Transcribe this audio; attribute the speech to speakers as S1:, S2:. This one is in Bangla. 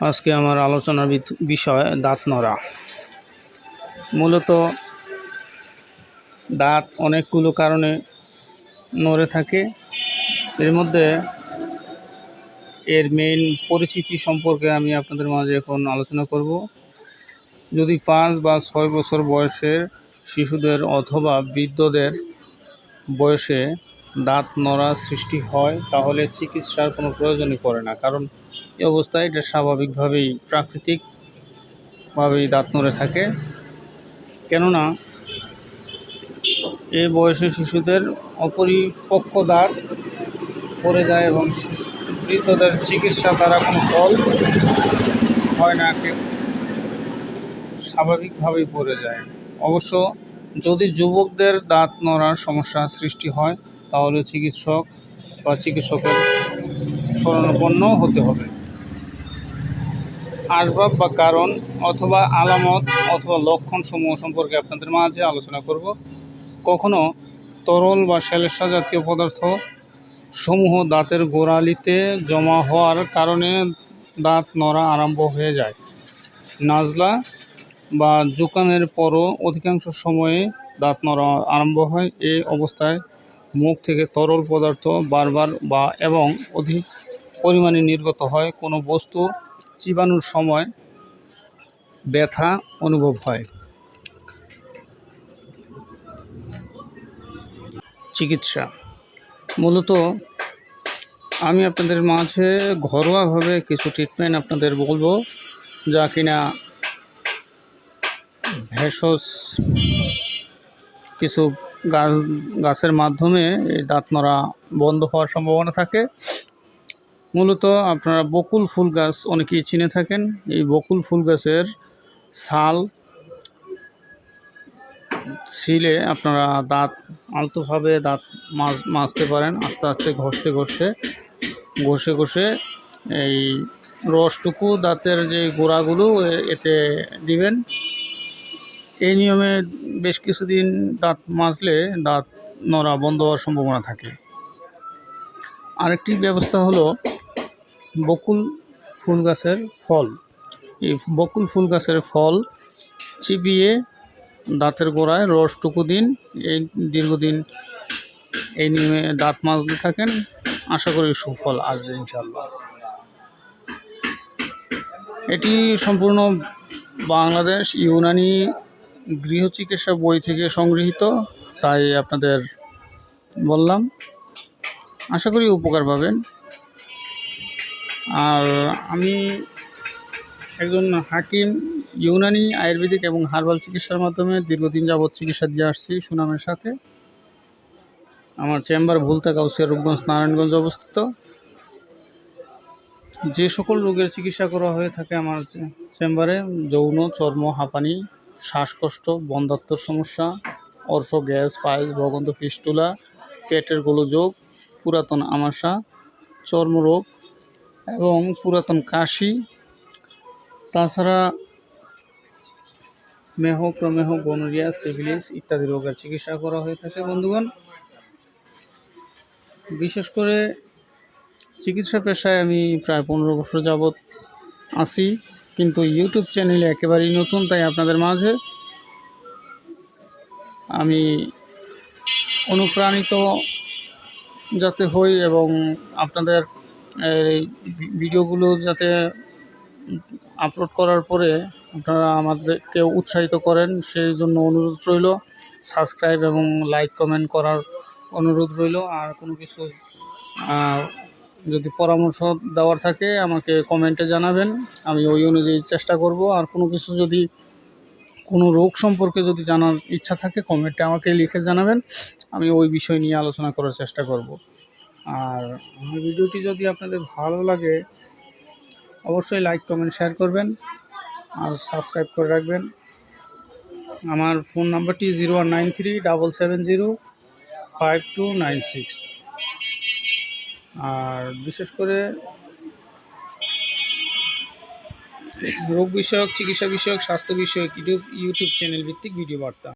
S1: আজকে আমার আলোচনার বিষয় দাঁত নড়া। মূলত দাঁত অনেকগুলো কারণে নড়ে থাকে। এর মধ্যে এর মেইন পরিচিতি সম্পর্কে আমি আপনাদের মাঝে এখন আলোচনা করব। যদি পাঁচ বা ছয় বছর বয়সের শিশুদের অথবা বৃদ্ধদের বয়সে দাঁত নড়া সৃষ্টি হয়, তাহলে চিকিৎসার কোনো প্রয়োজনই পড়ে না। কারণ এই অবস্থায় এটা স্বাভাবিকভাবেই প্রাকৃতিকভাবেই দাঁত নড়ে থাকে। কেননা এই বয়সী শিশুদের অপরিপক্ক দাঁত পড়ে যায় এবং বৃদ্ধদের চিকিৎসা দ্বারা কোনো ফল হয় না স্বাভাবিকভাবেই পড়ে যায়। অবশ্য যদি যুবকদের দাঁত নড়ার সমস্যা সৃষ্টি হয়, তাহলে চিকিৎসক বা চিকিৎসকের শরণাপন্ন হতে হবে। আসবাব বা কারণ অথবা আলামত অথবা লক্ষণ সমূহ সম্পর্কে আপনাদের মাঝে আলোচনা করব। কখনো তরল বা শ্যালেসা জাতীয় পদার্থ সমূহ দাঁতের গোড়ালিতে জমা হওয়ার কারণে দাঁত নড়া আরম্ভ হয়ে যায়। নাজলা বা জুকামের পরও অধিকাংশ সময়ে দাঁত নড়া আরম্ভ হয়। এই অবস্থায় মুখ থেকে তরল পদার্থ বারবার বা এবং অধিক পরিমাণে নির্গত হয়। কোনো বস্তু চিবানোর সময় ব্যথা অনুভব হয়। চিকিৎসা। মূলত আমি আপনাদের মাঝে ঘরোয়াভাবে কিছু ট্রিটমেন্ট আপনাদের বলব যা কিনা ভেষজ কিছু গাছ, গাছের মাধ্যমে এই দাঁত নড়া বন্ধ হওয়ার সম্ভাবনা থাকে। মূলত আপনারা বকুল ফুল গাছ অনেকেই চিনে থাকেন। এই বকুল ফুল গাছের ছাল ছিলে আপনারা দাঁত আলতোভাবে দাঁত মাজ, মাজতে পারেন, আস্তে আস্তে ঘষতে ঘষতে, ঘষে ঘষে এই রসটুকু দাঁতের যে গোড়াগুলো এতে দিবেন। এই নিয়মে বেশ কিছুদিন দাঁত মাজলে দাঁত নড়া বন্ধ হওয়ার সম্ভাবনা থাকে। আরেকটি ব্যবস্থা হলো বকুল ফুল গাছের ফল। এই বকুল ফুল গাছের ফল চিপিয়ে দাঁতের গোড়ায় রসটুকু দিন। এই দীর্ঘদিন এই নিয়মে দাঁত মাজতে থাকেন। আশা করি সুফল আসবে ইনশাল্লাহ এটি সম্পূর্ণ বাংলাদেশ ইউনানি গৃহ চিকিৎসা বই থেকে সংগৃহীত, তাই আপনাদের বললাম। আশা করি উপকার পাবেন। আর আমি একজন হাকিম, ইউনানি আয়ুর্বেদিক এবং হার্বাল চিকিৎসার মাধ্যমে দীর্ঘদিন যাবৎ চিকিৎসা দিয়ে আসছি সুনামের সাথে। আমার চেম্বার ভুলতা কাউসিয়া রূপগঞ্জ, নারায়ণগঞ্জ অবস্থিত। যে সকল রোগের চিকিৎসা করা হয়ে থাকে আমার চেম্বারে, যৌন, চর্ম, হাঁপানি, শ্বাসকষ্ট বন্ধাত্মর সমস্যা, অর্শ, গ্যাস পাইল ভগন্ত ফিস্টুলা পেটের গোলযোগ, পুরাতন আমাশা, চর্মরোগ এবং পুরাতন কাশি। তাছাড়া মেহ প্রমেহ গনোরিয়া সিভিলিস ইত্যাদি রোগের চিকিৎসা করা হয়ে থাকে, বন্ধুগণ। বিশেষ করে চিকিৎসা পেশায় আমি প্রায় পনেরো বছর যাবৎ আছি, কিন্তু ইউটিউব চ্যানেলে একেবারেই নতুন, তাই আপনাদের মাঝে আমি অনুপ্রাণিত যাতে হই এবং আপনাদের ভিডিওগুলো যাতে আপলোড করার পরে আপনারা আমাদেরকে উৎসাহিত করেন, সেই জন্য অনুরোধ রইল। সাবস্ক্রাইব এবং লাইক কমেন্ট করার অনুরোধ রইল। আর কোনো কিছু যদি পরামর্শ দেওয়ার থাকে, আমাকে কমেন্টে জানাবেন। আমি ওই অনুযায়ী চেষ্টা করব। আর কোনো কিছু যদি, কোনো রোগ সম্পর্কে যদি জানার ইচ্ছা থাকে কমেন্টে আমাকে লিখে জানাবেন। আমি ওই বিষয় নিয়ে আলোচনা করার চেষ্টা করব। আর আমার ভিডিওটি যদি আপনাদের ভালো লাগে, অবশ্যই লাইক কমেন্ট শেয়ার করবেন আর সাবস্ক্রাইব করে রাখবেন। আমার ফোন নাম্বারটি zero one nine three double seven zero five two nine six আর বিশেষ করে রোগ বিষয়ক, চিকিৎসা বিষয়ক, স্বাস্থ্য বিষয়ক, ইউটিউব ইউটিউব চ্যানেল ভিত্তিক ভিডিও বার্তা।